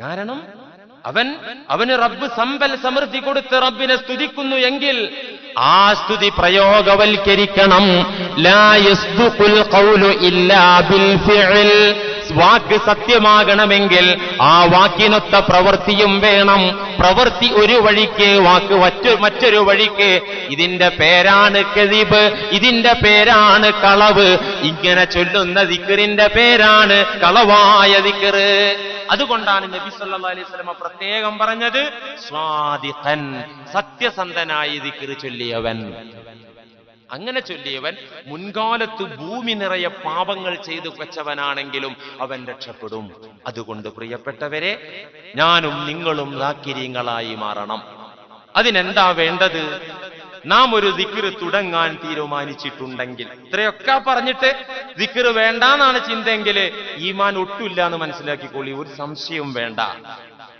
കാരണം അവൻ അവന് റബ്ബ് സമ്പൽ സമൃദ്ധി കൊടുത്ത് റബ്ബിനെ സ്തുതിക്കുന്നു എങ്കിൽ ആ സ്തുതി പ്രയോഗവൽക്കരിക്കണം. വാക്ക് സത്യമാകണമെങ്കിൽ ആ വാക്കിനൊത്ത പ്രവൃത്തിയും വേണം. പ്രവൃത്തി ഒരു വഴിക്ക് വാക്ക് മറ്റൊരു വഴിക്ക്. ഇതിന്റെ പേരാണ് കെതിബ് ഇതിന്റെ പേരാണ് കളവ്. ഇങ്ങനെ ചൊല്ലുന്ന ദിക്കറിന്റെ പേരാണ് കളവായ ദിക്കറ് അതുകൊണ്ടാണ് നബി സല്ലല്ലാഹു അലൈഹി പ്രത്യേകം പറഞ്ഞത് സ്വാദിഖൻ സത്യസന്ധനായി ദിക്കറ് ചൊല്ലിയവൻ. അങ്ങനെ ചൊല്ലിയവൻ മുൻകാലത്ത് ഭൂമി നിറയെ പാപങ്ങൾ ചെയ്തു വെച്ചവനാണെങ്കിലും അവൻ രക്ഷപ്പെടും. അതുകൊണ്ട് പ്രിയപ്പെട്ടവരെ ഞാനും നിങ്ങളും ദാക്കിര്യങ്ങളായി മാറണം. അതിനെന്താ വേണ്ടത്? നാം ഒരു ദിക്റ് തുടങ്ങാൻ തീരുമാനിച്ചിട്ടുണ്ടെങ്കിൽ. ഇത്രയൊക്കെ പറഞ്ഞിട്ട് ദിക്റ് വേണ്ടാന്നാണ് ചിന്തയെങ്കിൽ ഈമാൻ ഒട്ടുമില്ല എന്ന് മനസ്സിലാക്കിക്കൊള്ളി ഒരു സംശയവും വേണ്ട.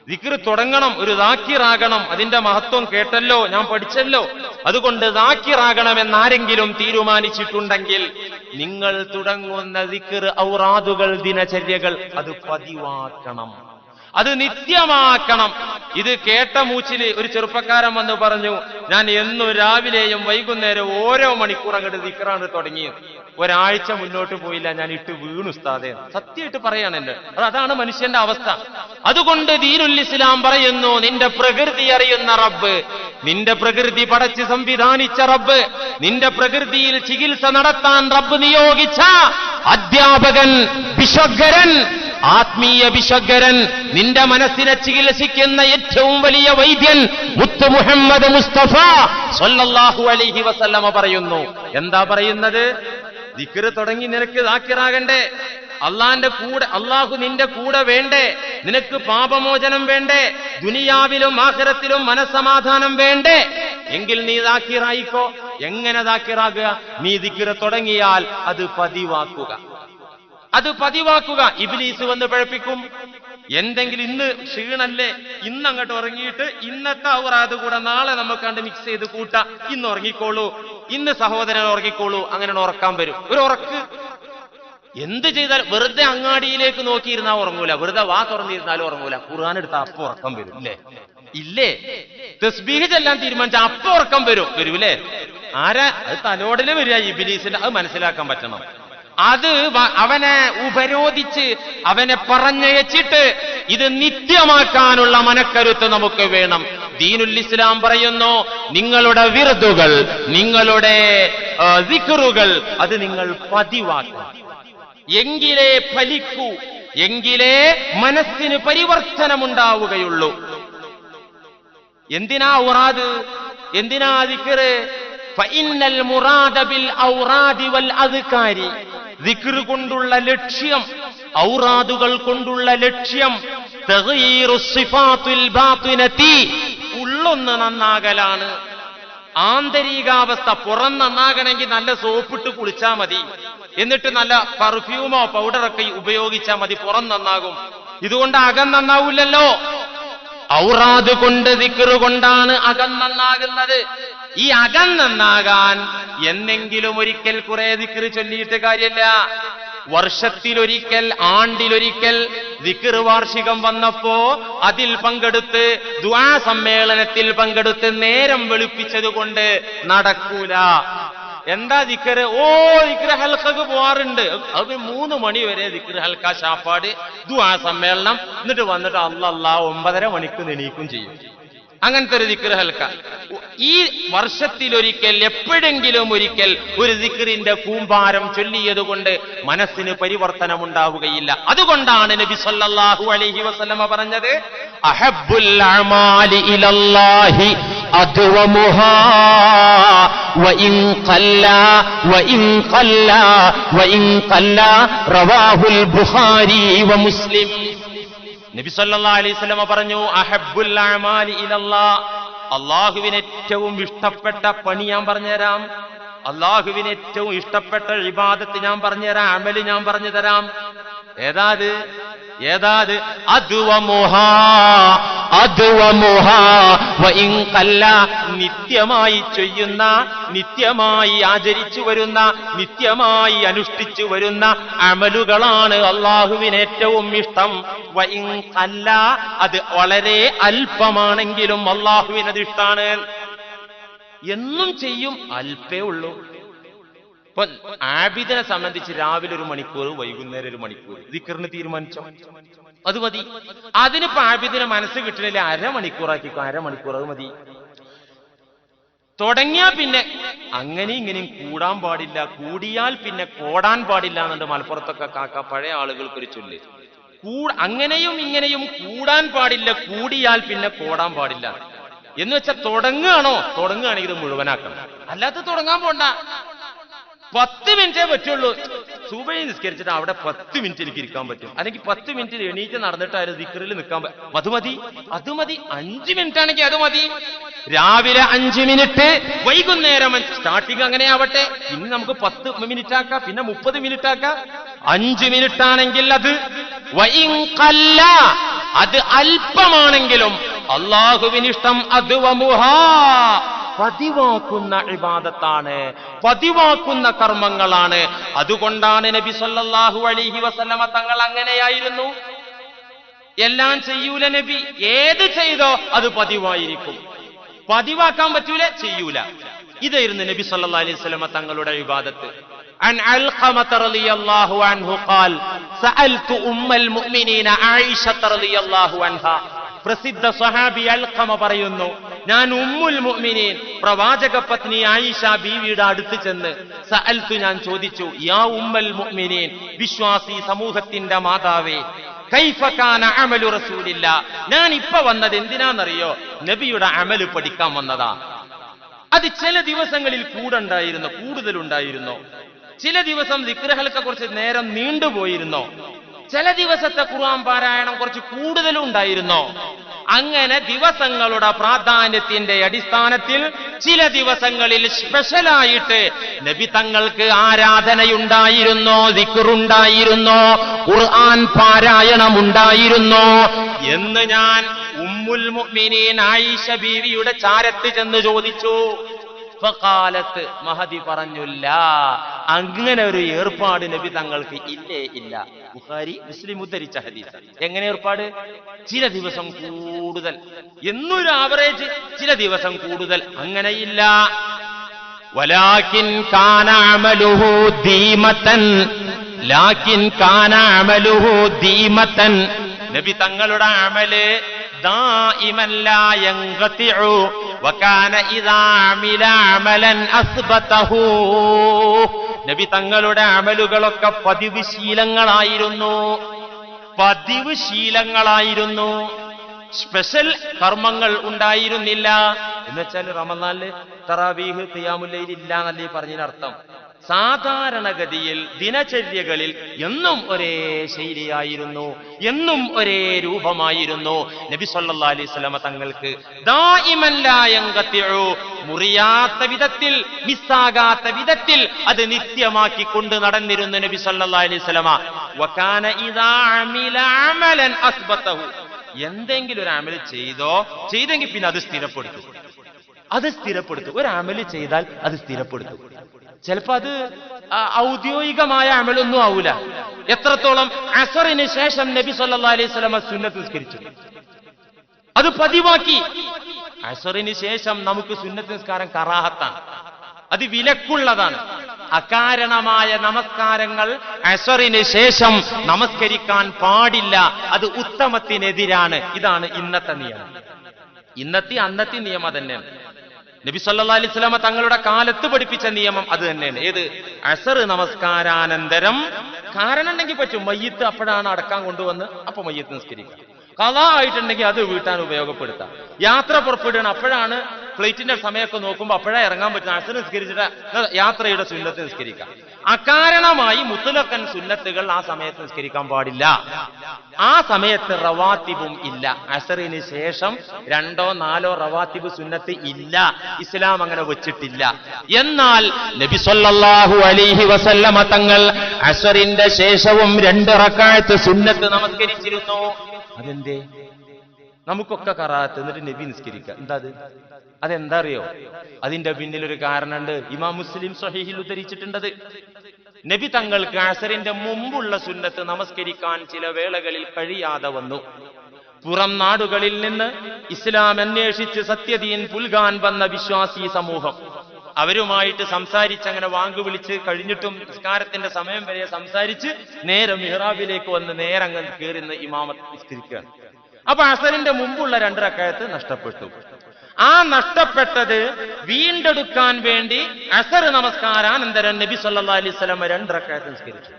ദിക്റ് തുടങ്ങണം ഒരു ദാക്കിറാകണം അതിന്റെ മഹത്വം കേട്ടല്ലോ ഞാൻ പഠിച്ചല്ലോ. അതുകൊണ്ട് ദാക്കിറാകണമെന്ന് ആരെങ്കിലും തീരുമാനിച്ചിട്ടുണ്ടെങ്കിൽ നിങ്ങൾ തുടങ്ങുന്ന ദിക്റ് ഔറാദുകൾ ദിനചര്യകൾ അത് പതിവാക്കണം. അത് നിത്യമാക്കണം. ഇത് കേട്ട മൂച്ചിൽ ഒരു ചെറുപ്പക്കാരൻ വന്ന് പറഞ്ഞു ഞാൻ എന്നും രാവിലെയും വൈകുന്നേരം ഓരോ മണിക്കൂർ അങ്ങോട്ട് ദിക്റാണ് തുടങ്ങിയത്. ഒരാഴ്ച മുന്നോട്ട് പോയില്ല ഞാൻ ഇട്ട് വീണു ഉസ്താദെ. സത്യമായിട്ട് പറയാണ് അത് അതാണ് മനുഷ്യന്റെ അവസ്ഥ. അതുകൊണ്ട് ദീനുൽ ഇസ്ലാം പറയുന്നു നിന്റെ പ്രകൃതി അറിയുന്ന റബ്ബ് നിന്റെ പ്രകൃതി പടച്ച് സംവിധാനിച്ച റബ്ബ് നിന്റെ പ്രകൃതിയിൽ ചികിത്സ നടത്താൻ റബ്ബ് നിയോഗിച്ച അധ്യാപകൻ വിശ്വഗരൻ ആത്മീയ വിശ്വഗരൻ നിന്റെ മനസ്സിനെ ചികിത്സിക്കുന്ന ഏറ്റവും വലിയ വൈദ്യൻ മുത്ത് മുഹമ്മദ് മുസ്തഫ സൊല്ലാഹു അലൈഹി വസല്ലമ പറയുന്നു. എന്താ പറയുന്നത്? ദിക്റ് തുടങ്ങി നിനക്ക് ദാക്കിറാകണ്ടേ. അള്ളാന്റെ കൂടെ അള്ളാഹു നിന്റെ കൂടെ വേണ്ടേ. നിനക്ക് പാപമോചനം വേണ്ടേ. ദുനിയാവിലും ആഹരത്തിലും മനസ്സമാധാനം വേണ്ടേ. എങ്കിൽ നീ ദാക്കിറായിക്കോ. എങ്ങനെ ദാക്കിറാകുക? നീ ദിക്കര് തുടങ്ങിയാൽ അത് പതിവാക്കുക. അത് പതിവാക്കുക. ഇബിലീസ് വന്ന് പഴപ്പിക്കും. എന്തെങ്കിലും ഇന്ന് ക്ഷീണല്ലേ? ഇന്ന് അങ്ങോട്ട് ഉറങ്ങിയിട്ട് ഇന്നത്തെ ഔറാത് കൂടെ നാളെ നമുക്ക് കണ്ട് മിക്സ് ചെയ്ത് കൂട്ട. ഇന്ന് ഉറങ്ങിക്കോളൂ. ഇന്ന് സഹോദരൻ ഉറങ്ങിക്കോളൂ അങ്ങനെ ഉറക്കാൻ വരും. ഒരു ഉറക്ക്. എന്ത് ചെയ്താൽ വെറുതെ അങ്ങാടിയിലേക്ക് നോക്കിയിരുന്നാൽ ഉറങ്ങൂല. വെറുതെ വാ തുറന്നിരുന്നാലും ഉറങ്ങൂല. ഖുർആൻ എടുത്ത അപ്പൊ ഉറക്കം വരും ഇല്ലേ? ഇല്ലേ? തസ്ബീഹ് ചെല്ലാൻ തീരുമാനിച്ച അപ്പൊ ഉറക്കം വരും വരൂലേ? ആരാ? അത് തലോടൽ വരിക ഇബിലീസിന്റെ. അത് മനസ്സിലാക്കാൻ പറ്റണം. അത് അവനെ ഉപരോധിച്ച് അവനെ പറഞ്ഞയച്ചിട്ട് ഇത് നിത്യമാക്കാനുള്ള മനക്കരുത്ത് നമുക്ക് വേണം. ദീനുൽ ഇസ്ലാം പറയുന്നു നിങ്ങളുടെ വിറുതുകൾ നിങ്ങളുടെ വിക്കറുകൾ അത് നിങ്ങൾ പതിവാക്കണം. എങ്കിലേ ഫലിക്കൂ എങ്കിലേ മനസ്സിന് പരിവർത്തനമുണ്ടാവുകയുള്ളൂ. എന്തിനാ ഉറാദ് എന്തിനാ ദിക്കറ് ഫഇന്നൽ മുറാദ ബിൽ ഔറാദി വൽ അദ്കാരി. ദിക്റ് കൊണ്ടുള്ള ലക്ഷ്യം ഔറാദുകൾ കൊണ്ടുള്ള ലക്ഷ്യം ഉള്ളൊന്ന് നന്നാകലാണ്. ആന്തരികാവസ്ഥ പുറം നന്നാകണമെങ്കിൽ നല്ല സോപ്പിട്ട് കുളിച്ചാ മതി. എന്നിട്ട് നല്ല പെർഫ്യൂമോ പൗഡറൊക്കെ ഉപയോഗിച്ചാൽ മതി പുറം നന്നാകും. ഇതുകൊണ്ട് അകം നന്നാവില്ലല്ലോ. ഔറാദ് കൊണ്ട് ദിക്റ് കൊണ്ടാണ് അകം നന്നാകുന്നത്. ഈ അകം നന്നാകാൻ എന്നെങ്കിലും ഒരിക്കൽ കുറെ ദിക്കർ ചൊല്ലിയിട്ട് കാര്യമില്ല. വർഷത്തിലൊരിക്കൽ ആണ്ടിലൊരിക്കൽ ദിക്കർ വാർഷികം വന്നപ്പോ അതിൽ പങ്കെടുത്ത് ദ്വാ സമ്മേളനത്തിൽ പങ്കെടുത്ത് നേരം വെളുപ്പിച്ചത് കൊണ്ട് നടക്കൂല. എന്താ ദിക്കറ് ഓ ദിക്കർ ഹൽക്കക്ക് പോവാറുണ്ട്. അത് മൂന്ന് മണി വരെ ദിക്കർ ഹൽക്ക ശാപ്പാട് ദ്വാ സമ്മേളനം. എന്നിട്ട് വന്നിട്ട് അല്ല ഒമ്പതര മണിക്ക് നെണീക്കും ചെയ്യും. അങ്ങനത്തെ ഒരു ദിക്ര ഹൽക്ക. ഈ വർഷത്തിലൊരിക്കൽ എപ്പോഴെങ്കിലും ഒരിക്കൽ ഒരു ദിക്റിന്റെ കൂമ്പാരം ചൊല്ലിയതുകൊണ്ട് മനസ്സിന് പരിവർത്തനം ഉണ്ടാവുകയില്ല അതുകൊണ്ടാണ് നബി സല്ലല്ലാഹു അലൈഹി വസല്ലമ പറഞ്ഞത് അഹബ്ബുൽ അമാലി ഇലല്ലാഹി അദ്വമുഹാ വഇൻ ഖല്ല വഇൻ ഖല്ല വഇൻ ഖല്ല റവാഹുൽ ബുഖാരി വ നബി അലൈഹി വസല്ലമ പറഞ്ഞു അള്ളാഹുവിന് ഏറ്റവും ഇഷ്ടപ്പെട്ട പണി ഞാൻ പറഞ്ഞുതരാം. അള്ളാഹുവിന് ഏറ്റവും ഇഷ്ടപ്പെട്ട ഇബാദത്ത് ഞാൻ പറഞ്ഞുതരാം അമൽ ഞാൻ പറഞ്ഞു തരാം ഏതാത് ഏതാത്? നിത്യമായി ചെയ്യുന്ന നിത്യമായി ആചരിച്ചു വരുന്ന നിത്യമായി അനുഷ്ഠിച്ചു വരുന്ന അമലുകളാണ് അള്ളാഹുവിന് ഏറ്റവും ഇഷ്ടം. ഖല്ല അത് വളരെ അല്പമാണെങ്കിലും അള്ളാഹുവിനത് ഇഷ്ടാണ്. എന്നും ചെയ്യും അല്പേ ഉള്ളൂ. ഇപ്പൊ ആബിദിനെ സംബന്ധിച്ച് രാവിലെ ഒരു മണിക്കൂർ വൈകുന്നേരം ഒരു മണിക്കൂർ. ദിക്കറിന് തീരുമാനിച്ചോ? അത് മതി. അതിനിപ്പോ ആബിദിനെ മനസ്സ് കിട്ടണില്ല അരമണിക്കൂറാക്കിക്കോ അരമണിക്കൂർ അത് മതി. തുടങ്ങിയാ പിന്നെ അങ്ങനെ ഇങ്ങനെയും കൂടാൻ പാടില്ല. കൂടിയാൽ പിന്നെ കോടാൻ പാടില്ല എന്നുണ്ട് മലപ്പുറത്തൊക്കെ കാക്ക. പഴയ ആളുകൾക്കൊരു ചൊല്ല്. അങ്ങനെയും ഇങ്ങനെയും കൂടാൻ പാടില്ല കൂടിയാൽ പിന്നെ കോടാൻ പാടില്ല. എന്ന് വെച്ചാൽ തുടങ്ങുകയാണോ? തുടങ്ങുകയാണെങ്കിൽ ഇത് മുഴുവനാക്കണം. അല്ലാത്ത തുടങ്ങാൻ പോണ്ട. പത്ത് മിനിറ്റേ പറ്റുള്ളൂ. സുബൈ നിസ്കരിച്ചിട്ട് അവിടെ പത്ത് മിനിറ്റ് എനിക്ക് ഇരിക്കാൻ പറ്റും. അല്ലെങ്കിൽ പത്ത് മിനിറ്റ് എണീറ്റ് നടന്നിട്ടായിരുന്നു ദിക്കറിൽ നിൽക്കാൻ പറ്റും അത് മതി അത് മതി. അഞ്ച് മിനിറ്റ് ആണെങ്കിൽ അത് മതി. രാവിലെ അഞ്ച് മിനിറ്റ് വൈകുന്നേരം സ്റ്റാർട്ടിങ് അങ്ങനെ ആവട്ടെ. ഇനി നമുക്ക് പത്ത് മിനിറ്റ് ആക്കാം പിന്നെ മുപ്പത് മിനിറ്റ് ആക്കാം അഞ്ച് മിനിറ്റ് ആണെങ്കിൽ അത് വൈകല്ല അത് അല്പമാണെങ്കിലും അള്ളാഹുവിനിഷ്ടം അത് വമുഹാ. പതിവാക്കുന്ന ഇബാദത്താണ് പതിവാക്കുന്ന കർമ്മങ്ങളാണ് അതുകൊണ്ടാണ് നബി സല്ലല്ലാഹു അലൈഹി വസല്ലമ തങ്ങൾ അങ്ങനെയായിരുന്നു എല്ലാം ചെയ്യൂല നബി ഏത് ചെയ്തോ അത് പതിവായിരിക്കും പതിവാക്കാൻ പറ്റൂല ചെയ്യൂല ഇതായിരുന്നു നബി സല്ലല്ലാഹു അലൈഹി വസല്ലമ തങ്ങളുടെ ഇബാദത്ത് عن علقمة رضي الله عنه قال سألت أم المؤمنين عائشة رضي الله عنها പ്രസിദ്ധ സഹാബി അൽഖമ പറയുന്നു ഞാൻ ഉമ്മുൽ മുഅ്മിനീൻ. പ്രവാചക പത്നി ആയിഷ ബീവിയുടെ അടുത്ത് ചെന്ന് സഅൽത്തു ഞാൻ ചോദിച്ചു യാ ഉമ്മൽ മുഅ്മിനീൻ വിശ്വാസി സമൂഹത്തിന്റെ മാതാവേ കൈഫക്കാന അമലു റസൂലില്ല ഞാൻ ഇപ്പൊ വന്നത് എന്തിനാന്നറിയോ? നബിയുടെ അമൽ പഠിക്കാൻ വന്നതാ. അത് ചില ദിവസങ്ങളിൽ കൂടുണ്ടായിരുന്നു കൂടുതലുണ്ടായിരുന്നു. ചില ദിവസം വിഗ്രഹൽക്കെ കുറച്ച് നേരം നീണ്ടുപോയിരുന്നോ. ചില ദിവസത്തെ ഖുർആൻ പാരായണം കുറച്ച് കൂടുതലും ഉണ്ടായിരുന്നോ. അങ്ങനെ ദിവസങ്ങളുടെ പ്രാധാന്യത്തിന്റെ അടിസ്ഥാനത്തിൽ ചില ദിവസങ്ങളിൽ സ്പെഷ്യലായിട്ട് നബി തങ്ങൾക്ക് ആരാധനയുണ്ടായിരുന്നോ ദിക്കുറുണ്ടായിരുന്നോ ഖുർആൻ പാരായണമുണ്ടായിരുന്നോ എന്ന് ഞാൻ ഉമ്മുൽ മുഅ്മിനീൻ ആയിഷ ബീവിയുടെ ചാരത്ത് ചെന്ന് ചോദിച്ചു. ഫഖാലത്ത് മഹതി പറഞ്ഞില്ല അങ്ങനെ ഒരു ഏർപ്പാട് നബി തങ്ങൾക്ക് ഇല്ലേ ഇല്ല. ബുഖാരി മുസ്ലിം ഉദ്ധരിച്ച ഹദീസ്. എങ്ങനെ ഏർപ്പാട്? ചില ദിവസം കൂടുതൽ. എന്നൊരു ആവറേജ് ചില ദിവസം കൂടുതൽ. അങ്ങനെയില്ല. വലാകിൻ കാന അമലുഹു ദീമത്തൻ ലാകിൻ കാന അമലുഹു ദീമത്തൻ നബി തങ്ങളുടെ അമൽ دائما لا ينقطع وكان إذا عمل عملا أثبته നബി തങ്ങളുടെ അമലുകളൊക്കെ പതിവ് ശീലങ്ങളായിരുന്നു പതിവ് ശീലങ്ങളായിരുന്നു സ്പെഷ്യൽ കർമ്മങ്ങൾ ഉണ്ടായിരുന്നില്ല എന്ന് വെച്ചാൽ റമദാനില് തറാവീഹ് ഖിയാമുല്ലയിൽ ഇല്ല എന്നല്ലേ പറഞ്ഞതിനർത്ഥം സാധാരണഗതിയിൽ ദിനചര്യകളിൽ എന്നും ഒരേ ശൈലിയായിരുന്നു എന്നും ഒരേ രൂപമായിരുന്നു. നബി സല്ലാ അലൈഹി വസല്ലമ തങ്ങൾക്ക് മുറിയാത്ത വിധത്തിൽ മിസ്സാകാത്ത വിധത്തിൽ അത് നിത്യമാക്കി കൊണ്ട് നടന്നിരുന്നു നബി സല്ലാ അലൈഹി സ്വലമ അമലൻ അസ്ബതഹു എന്തെങ്കിലും ഒരു അമൽ ചെയ്തോ ചെയ്തെങ്കിൽ പിന്നെ അത് സ്ഥിരപ്പെടുത്തും. അത് സ്ഥിരപ്പെടുത്തും. ഒരു അമൽ ചെയ്താൽ അത് സ്ഥിരപ്പെടുത്തും. ചിലപ്പോ അത് ഔദ്യോഗികമായ അമലൊന്നും ആവൂല. എത്രത്തോളം അസറിന് ശേഷം നബി സല്ലാ അലൈഹി സ്വലമ സുന്നത്ത് നിസ്കരിച്ചു. അത് പതിവാക്കി. അസറിന് ശേഷം നമുക്ക് സുന്നത്ത് നിസ്കാരം കറാഹത്താണ്. അത് വിലക്കുള്ളതാണ്. അകാരണമായ നമസ്കാരങ്ങൾ അസറിന് ശേഷം നമസ്കരിക്കാൻ പാടില്ല. അത് ഉത്തമത്തിനെതിരാണ്. ഇതാണ് ഇന്നത്തെ നിയമം. ഇന്നത്തെ അന്നത്തെ നിയമം തന്നെയാണ് നബി സല്ലാ അലൈഹി സ്വലാമ തങ്ങളുടെ കാലത്ത് പഠിപ്പിച്ച നിയമം അത് തന്നെയാണ്. ഏത്? അസർ നമസ്കാരാനന്തരം. കാരണം ഉണ്ടെങ്കിൽ പറ്റും. മയ്യത്ത് അപ്പോഴാണ് അടക്കാൻ കൊണ്ടുവന്ന് അപ്പൊ മയ്യത്ത് നിസ്കരിക്കാം കഥ ആയിട്ടുണ്ടെങ്കിൽ അത് വീട്ടാൻ ഉപയോഗപ്പെടുത്താം. യാത്ര പുറപ്പെടുകയാണ്. അപ്പോഴാണ് ഫ്ലൈറ്റിന്റെ സമയമൊക്കെ നോക്കുമ്പോൾ അപ്പോഴേ ഇറങ്ങാൻ പറ്റുന്ന അസർ നിസ്കരിച്ചിട്ട് യാത്രയുടെ സുന്നത്ത് നിസ്കരിക്കാം. അകാരണമായി മുത്തലക്കൻ സുന്നത്തുകൾ ആ സമയത്ത് നിസ്കരിക്കാൻ പാടില്ല. ആ സമയത്ത് റവാത്തിബും ഇല്ല. അസറിന് ശേഷം രണ്ടോ നാലോ റവാത്തിബ് സുന്നത്ത് ഇല്ല. ഇസ്ലാം അങ്ങനെ വെച്ചിട്ടില്ല. എന്നാൽ നബി സല്ലല്ലാഹു അലൈഹി വസല്ലമ തങ്ങൾ അസറിന്റെ ശേഷവും രണ്ട് സുന്നത്ത് നമസ്കരിച്ചിരുന്നു. അതെന്തേ? നമുക്കൊക്കെ കറാത്ത് എന്നിട്ട് നബി നിസ്കരിക്കുക എന്താ അത്? അതെന്താ അറിയോ? അതിന്റെ പിന്നിൽ ഒരു കാരണമുണ്ട് ഇമാം മുസ്ലിം സഹീഹിൽ ഉദ്ധരിച്ചിട്ടുണ്ടത്. നബി തങ്ങൾക്ക് അസറിന്റെ മുമ്പുള്ള സുന്നത്ത് നമസ്കരിക്കാൻ ചില വേളകളിൽ കഴിയാതെ വന്നു. പുറം നാടുകളിൽ നിന്ന് ഇസ്ലാം അന്വേഷിച്ച് സത്യദീൻ പുൽകാൻ വന്ന വിശ്വാസി സമൂഹം. അവരുമായിട്ട് സംസാരിച്ച് അങ്ങനെ വാങ്കു വിളിച്ച് കഴിഞ്ഞിട്ടും നിസ്കാരത്തിന്റെ സമയം വരെ സംസാരിച്ച് നേരെ മിഹ്റാബിലേക്ക് വന്ന് നേരെ കയറുന്ന ഇമാമത്ത് നിസ്കരിക്കുകയാണ്. അപ്പൊ അസറിന്റെ മുമ്പുള്ള രണ്ടരക്കാലത്ത് നഷ്ടപ്പെട്ടു. ആ നഷ്ടപ്പെട്ടത് വീണ്ടെടുക്കാൻ വേണ്ടി അസർ നമസ്കാരാനന്തരം നബി സല്ലാ അലൈഹി സ്വലമ രണ്ടരക്കാലത്ത് നിസ്കരിച്ചു.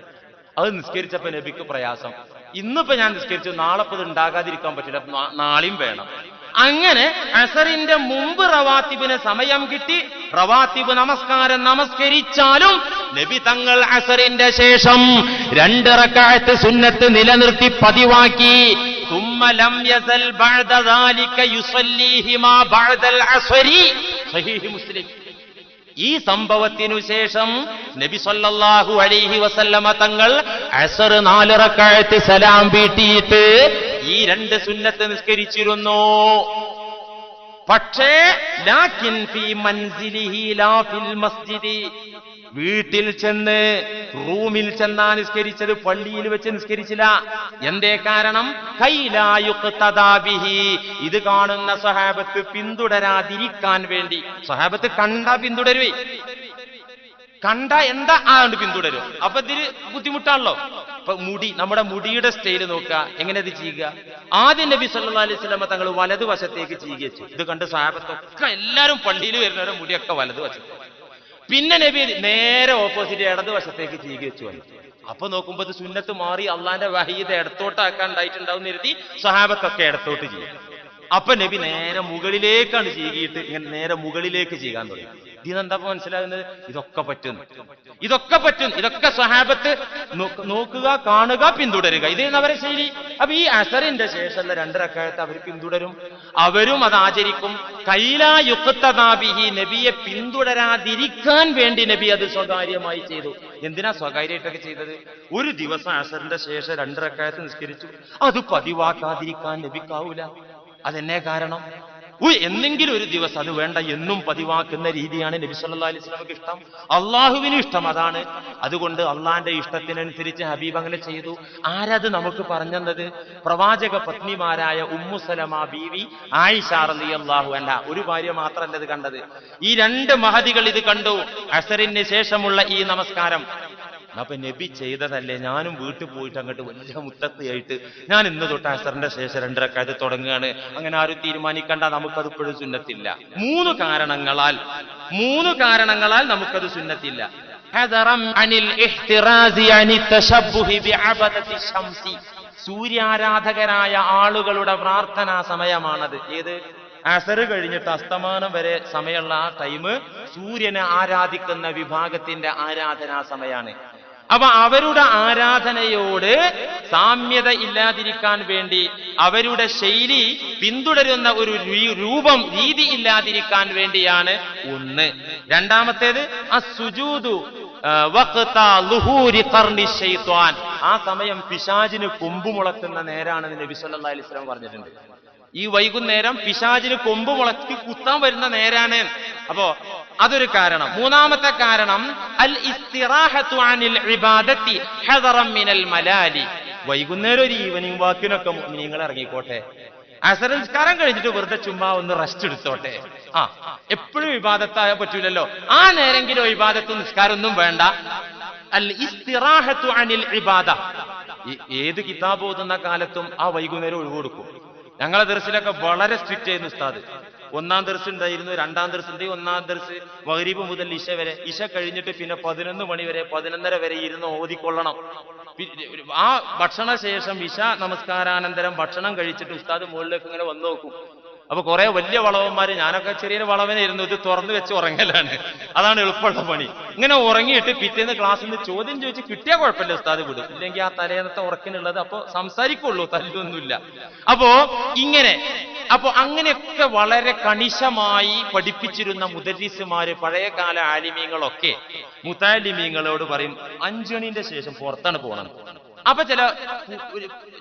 അത് നിസ്കരിച്ചപ്പോ നബിക്ക് പ്രയാസം. ഇന്നിപ്പോ ഞാൻ നിസ്കരിച്ചു നാളെ ഇത് ഉണ്ടാകാതിരിക്കാൻ പറ്റില്ല നാളെയും വേണം. അങ്ങനെ അസറിന്റെ മുമ്പ് റവാത്തിബിന് സമയം കിട്ടി. റവാത്തിബ് നമസ്കാരം നമസ്കരിച്ചാലും നബി തങ്ങൾ അസറിന്റെ ശേഷം രണ്ട് റക്കായത്ത് സുന്നത്ത് നിലനിർത്തി പതിവാക്കി. ഈ സംഭവത്തിനു ശേഷം നബി സല്ലല്ലാഹു അലൈഹി വസല്ലമ തങ്ങൾ അസർ നാലിറക്കായത്ത് സലാം വീട്ടിയിട്ട് ഈ രണ്ട് സുന്നത്ത് നിസ്കരിച്ചിരുന്നു. പക്ഷേ മൻസിലിഹി ലാ ഫിൽ മസ്ജിദി. വീട്ടിൽ ചെന്ന് റൂമിൽ ചെന്നാ നിസ്കരിച്ചത് പള്ളിയിൽ വെച്ച് നിസ്കരിച്ചില്ല. എന്തേ കാരണം? കൈലായുക്തദാബിഹി ഇത് കാണുന്ന സഹാബത്ത് പിന്തുടരാതിരിക്കാൻ വേണ്ടി. സഹാബത്ത് കണ്ട പിന്തുടരുവേ. കണ്ട എന്താ ആ ആണ്ട് പിന്തുടരും? അപ്പൊ ഇതിൽ ബുദ്ധിമുട്ടാണല്ലോ. അപ്പൊ മുടി നമ്മുടെ മുടിയുടെ സ്റ്റൈൽ നോക്കുക. എങ്ങനെ ഇത് ചെയ്യുക? ആദ്യം നബി സല്ലാ അലൈഹി സ്വലമ തങ്ങൾ വലതുവശത്തേക്ക് ചെയ്യുക വെച്ചു. ഇത് കണ്ട് സാഹബത്തൊക്കെ എല്ലാവരും പള്ളിയിൽ വരുന്നവരുടെ മുടിയൊക്കെ വലതുവശത്ത് പിന്നെ നബി നേരെ ഓപ്പോസിറ്റ് ഇടതുവശത്തേക്ക് ചെയ്യുക വെച്ചു വന്നു. അപ്പൊ നോക്കുമ്പോ സുന്നത്ത് മാറി അള്ളാന്റെ വഹീത ഇടത്തോട്ടാക്കാൻ ഉണ്ടായിട്ടുണ്ടാവും നിരത്തി സഹാബത്തൊക്കെ ഇടത്തോട്ട് ചെയ്യും അപ്പൊ നബി നേരെ മുകളിലേക്കാണ് ചെയ്യുകയിട്ട് ഇങ്ങനെ നേരെ മുകളിലേക്ക് ചെയ്യാൻ തുടങ്ങി. ഇതിനെന്താ എന്താ മനസ്സിലാകുന്നത്? ഇതൊക്കെ പറ്റുന്നു ഇതൊക്കെ പറ്റും. ഇതൊക്കെ സഹാബത്ത് നോക്കുക കാണുക പിന്തുടരുക. ഇതാണ് അവരെ ശൈലി? അപ്പൊ ഈ അസറിന്റെ ശേഷമുള്ള രണ്ടരക്കാലത്ത് അവർ പിന്തുടരും. അവരും അത് ആചരിക്കും. കൈലാ കൈലായുക്തനാബിഹി നബിയെ പിന്തുടരാതിരിക്കാൻ വേണ്ടി നബി അത് സ്വകാര്യമായി ചെയ്തു. എന്തിനാ സ്വകാര്യമായിട്ടൊക്കെ ചെയ്തത്? ഒരു ദിവസം അസറിന്റെ ശേഷം രണ്ടരക്കാലത്ത് നിസ്കരിച്ചു. അത് പതിവാക്കാതിരിക്കാൻ ലഭിക്കാവൂല അതെന്നെ കാരണം? എന്തെങ്കിലും ഒരു ദിവസം അത് വേണ്ട എന്നും പതിവാക്കുന്ന രീതിയാണ് നബി സല്ലാ അലൈഹി സ്വലമക്ക് ഇഷ്ടം. അള്ളാഹുവിനും ഇഷ്ടം അതാണ്. അതുകൊണ്ട് അള്ളാന്റെ ഇഷ്ടത്തിനനുസരിച്ച് ഹബീബ് അങ്ങനെ ചെയ്തു. ആരത് നമുക്ക് പറഞ്ഞത് പ്രവാചക പത്നിമാരായ ഉമ്മുസലമ ബീവി ആയിഷ അള്ളാഹു അല്ല ഒരു ഭാര്യ മാത്രമല്ല ഇത് കണ്ടത്. ഈ രണ്ട് മഹതികൾ ഇത് കണ്ടു. അസറിന് ശേഷമുള്ള ഈ നമസ്കാരം. അപ്പൊ നബി ചെയ്തതല്ലേ? ഞാനും വീട്ടിൽ പോയിട്ട് അങ്ങോട്ട് വലിയ മുത്തത്തിയായിട്ട് ഞാൻ ഇന്ന് തൊട്ട് അസറിന്റെ ശേഷം രണ്ടരക്കാലത്ത് തുടങ്ങുകയാണ്. അങ്ങനെ ആരും തീരുമാനിക്കണ്ട. നമുക്കത് ഇപ്പോഴും സുന്നത്തില്ല. മൂന്ന് കാരണങ്ങളാൽ മൂന്ന് കാരണങ്ങളാൽ നമുക്കത് സുന്നത്തില്ല. സൂര്യാരാധകരായ ആളുകളുടെ പ്രാർത്ഥനാ സമയമാണത്. ഏത്? അസർ കഴിഞ്ഞിട്ട് അസ്തമാനം വരെ സമയമുള്ള ആ ടൈം സൂര്യനെ ആരാധിക്കുന്ന വിഭാഗത്തിന്റെ ആരാധനാ സമയമാണ് അപ്പൊ അവരുടെ ആരാധനയോട് സാമ്യത ഇല്ലാതിരിക്കാൻ വേണ്ടി അവരുടെ ശൈലി പിന്തുടരുന്ന ഒരു രൂപം രീതി ഇല്ലാതിരിക്കാൻ വേണ്ടിയാണ് ഒന്ന്. രണ്ടാമത്തേത് അസുജൂദു ആ സമയം പിശാചിന് കൊമ്പ് മുളക്കുന്ന നേരാണെന്ന് നബി സല്ലാ അലൈഹി വസല്ലം പറഞ്ഞിട്ടുണ്ട്. ഈ വൈകുന്നേരം പിശാചിന് കൊമ്പ് മുളക്കി കുത്താൻ വരുന്ന നേരാണ് അപ്പോ അതൊരു കാരണം. മൂന്നാമത്തെ കാരണം അൽ അനിൽ ഇബാദത്തി മിനൽ മലാലി. വൈകുന്നേരം ഒരു ഈവനിങ് വാക്കിനൊക്കെ നിങ്ങൾ ഇറങ്ങിക്കോട്ടെ. അസരംസ്കാരം കഴിഞ്ഞിട്ട് വെറുതെ ചുമ്മാ ഒന്ന് റെസ്റ്റ് എടുത്തോട്ടെ. ആ എപ്പോഴും വിവാദത്തായ പറ്റൂലല്ലോ. ആ നേരെങ്കിലും വിവാദത്തും നിസ്കാരം ഒന്നും വേണ്ട. അൽ ഇസ്തിറാഹത്തു അനിൽ ഇബാദ. ഏത് കിതാബ് ഓതുന്ന കാലത്തും ആ വൈകുന്നേരം ഒഴിവ് കൊടുക്കും. ഞങ്ങളെ ദർശനമൊക്കെ വളരെ സ്ട്രിക്റ്റ് ചെയ്യുന്നു ഉസ്താദ്. ഒന്നാം ദർസ് ഉണ്ടായിരുന്നു രണ്ടാം ദർസ് ഉണ്ട്. ഒന്നാം ദർസ് മഗ്രിബ് മുതൽ ഇശ വരെ. ഇശ കഴിഞ്ഞിട്ട് പിന്നെ പതിനൊന്ന് മണി വരെ പതിനൊന്നര വരെ ഇരുന്ന് ഓതിക്കൊള്ളണം. ആ ഭക്ഷണ ശേഷം ഇശ നമസ്കാരാനന്തരം ഭക്ഷണം കഴിച്ചിട്ട് ഉസ്താദ് മുകളിലേക്ക് ഇങ്ങനെ വന്നു നോക്കും. അപ്പൊ കുറെ വലിയ വളവന്മാര് ഞാനൊക്കെ ചെറിയ ഇരുന്നു ഇത് തുറന്നു വെച്ച് ഉറങ്ങലാണ്. അതാണ് എളുപ്പമുള്ള പണി. ഇങ്ങനെ ഉറങ്ങിയിട്ട് പിറ്റേന്ന് ക്ലാസ്സിൽ നിന്ന് ചോദ്യം ചോദിച്ച് കിട്ടിയാൽ കുഴപ്പമില്ല ഉസ്താദ് വിടും. ഇല്ലെങ്കിൽ ആ തലേന്നത്തെ ഉറക്കിനുള്ളത് അപ്പൊ സംസാരിക്കുള്ളൂ തല്ലൊന്നുമില്ല. അപ്പോ ഇങ്ങനെ അപ്പൊ അങ്ങനെയൊക്കെ വളരെ കണിശമായി പഠിപ്പിച്ചിരുന്ന മുദരീസുമാര് പഴയകാല ആലിമീങ്ങളൊക്കെ മുത്താലിമീങ്ങളോട് പറയും അഞ്ചണിന്റെ ശേഷം പുറത്താണ് പോകണം അപ്പൊ ചില